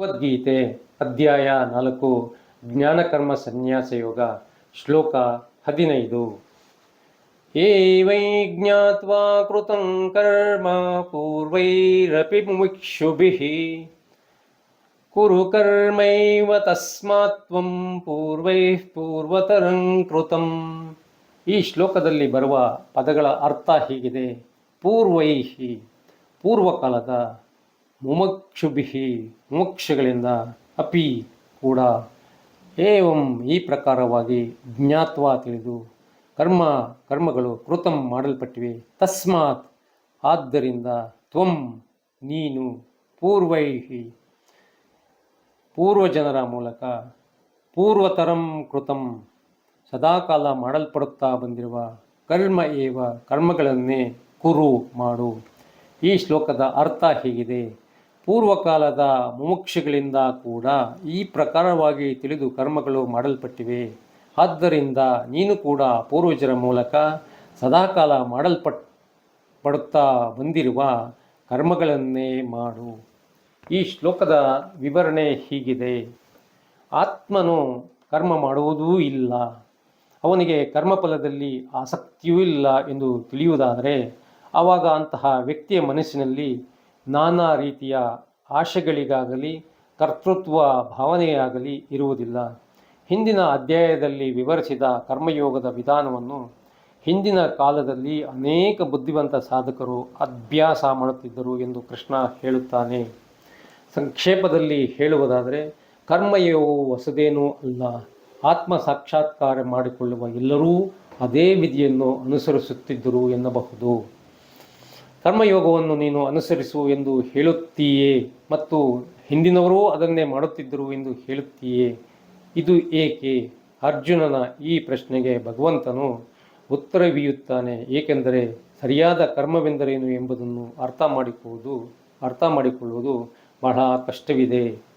ಭಗವದ್ಗೀತೆ ಅಧ್ಯಾಯ ನಾಲ್ಕು, ಜ್ಞಾನಕರ್ಮ ಸನ್ಯಾಸ ಯೋಗ, ಶ್ಲೋಕ ಹದಿನೈದು. ಏವೈ ಜ್ಞಾತ್ವಾ ಕೃತಂ ಕರ್ಮ ಪೂರ್ವೈರಪಿ ಮುಕ್ಷುಭಿ. ಕುರು ಕರ್ಮೈವ ತಸ್ಮಾತ್ವಂ ಪೂರ್ವೈ ಪೂರ್ವೈಃ ಪೂರ್ವತರಂ ಕೃತಂ. ಈ ಶ್ಲೋಕದಲ್ಲಿ ಬರುವ ಪದಗಳ ಅರ್ಥ ಹೀಗಿದೆ. ಪೂರ್ವೈಹಿ, ಪೂರ್ವಕಾಲದ ಮುಮಕ್ಷುಭಿಹಿ ಮುಮಕ್ಷಗಳಿಂದ ಅಪಿ ಕೂಡ ಏವಂ ಈ ಪ್ರಕಾರವಾಗಿ ಜ್ಞಾತ್ವ ತಿಳಿದು ಕರ್ಮ ಕರ್ಮಗಳು ಕೃತಂ ಮಾಡಲ್ಪಟ್ಟಿವೆ. ತಸ್ಮಾತ್ ಆದ್ದರಿಂದ ತ್ವಂ ನೀನು ಪೂರ್ವೈಹಿ. ಪೂರ್ವಜನರ ಮೂಲಕ ಪೂರ್ವತರಂ ಕೃತಂ ಸದಾಕಾಲ ಮಾಡಲ್ಪಡುತ್ತಾ ಬಂದಿರುವ ಕರ್ಮ ಏವ ಕರ್ಮಗಳನ್ನೇ ಕುರು ಮಾಡು. ಈ ಶ್ಲೋಕದ ಅರ್ಥ ಹೀಗಿದೆ. ಪೂರ್ವಕಾಲದ ಮುಮುಕ್ಷಿಗಳಿಂದ ಕೂಡ ಈ ಪ್ರಕಾರವಾಗಿ ತಿಳಿದು ಕರ್ಮಗಳು ಮಾಡಲ್ಪಟ್ಟಿವೆ. ಆದ್ದರಿಂದ ನೀನು ಕೂಡ ಪೂರ್ವಜರ ಮೂಲಕ ಸದಾಕಾಲ ಮಾಡಲ್ಪಟ್, ಪಡುತ್ತಾ ಬಂದಿರುವ ಕರ್ಮಗಳನ್ನೇ ಮಾಡು. ಈ ಶ್ಲೋಕದ ವಿವರಣೆ ಹೀಗಿದೆ. ಆತ್ಮನು ಕರ್ಮ ಮಾಡುವುದೂ ಇಲ್ಲ. ಅವನಿಗೆ ಕರ್ಮಫಲದಲ್ಲಿ ಆಸಕ್ತಿಯೂ ಇಲ್ಲ ಎಂದು ತಿಳಿಯುವುದಾದರೆ, ಆವಾಗ ಅಂತಹ ವ್ಯಕ್ತಿಯ ಮನಸ್ಸಿನಲ್ಲಿ ನಾನಾ ರೀತಿಯ ಆಶೆಗಳಿಗಾಗಲಿ, ಕರ್ತೃತ್ವ ಭಾವನೆಯಾಗಲಿ ಇರುವುದಿಲ್ಲ. ಹಿಂದಿನ ಅಧ್ಯಾಯದಲ್ಲಿ ವಿವರಿಸಿದ ಕರ್ಮಯೋಗದ ವಿಧಾನವನ್ನು ಹಿಂದಿನ ಕಾಲದಲ್ಲಿ ಅನೇಕ ಬುದ್ಧಿವಂತ ಸಾಧಕರು ಅಭ್ಯಾಸ ಮಾಡುತ್ತಿದ್ದರು ಎಂದು ಕೃಷ್ಣ ಹೇಳುತ್ತಾನೆ. ಸಂಕ್ಷೇಪದಲ್ಲಿ ಹೇಳುವುದಾದರೆ, ಕರ್ಮಯೋಗವು ಹೊಸದೇನೂ ಅಲ್ಲ. ಆತ್ಮ ಸಾಕ್ಷಾತ್ಕಾರ ಮಾಡಿಕೊಳ್ಳುವ ಎಲ್ಲರೂ ಅದೇ ವಿಧಿಯನ್ನು ಅನುಸರಿಸುತ್ತಿದ್ದರು ಎನ್ನಬಹುದು. ಕರ್ಮಯೋಗವನ್ನು ನೀನು ಅನುಸರಿಸು ಎಂದು ಹೇಳುತ್ತೀಯೇ ಮತ್ತು ಹಿಂದಿನವರೂ ಅದನ್ನೇ ಮಾಡುತ್ತಿದ್ದರು ಎಂದು ಹೇಳುತ್ತೀಯೇ? ಇದು ಏಕೆ? ಅರ್ಜುನನ ಈ ಪ್ರಶ್ನೆಗೆ ಭಗವಂತನು ಉತ್ತರವೀಯುತ್ತಾನೆ, ಏಕೆಂದರೆ ಸರಿಯಾದ ಕರ್ಮವೆಂದರೇನು ಎಂಬುದನ್ನು ಅರ್ಥ ಮಾಡಿಕೊಳ್ಳುವುದು ಅರ್ಥ ಮಾಡಿಕೊಳ್ಳುವುದು ಬಹಳ ಕಷ್ಟವಿದೆ.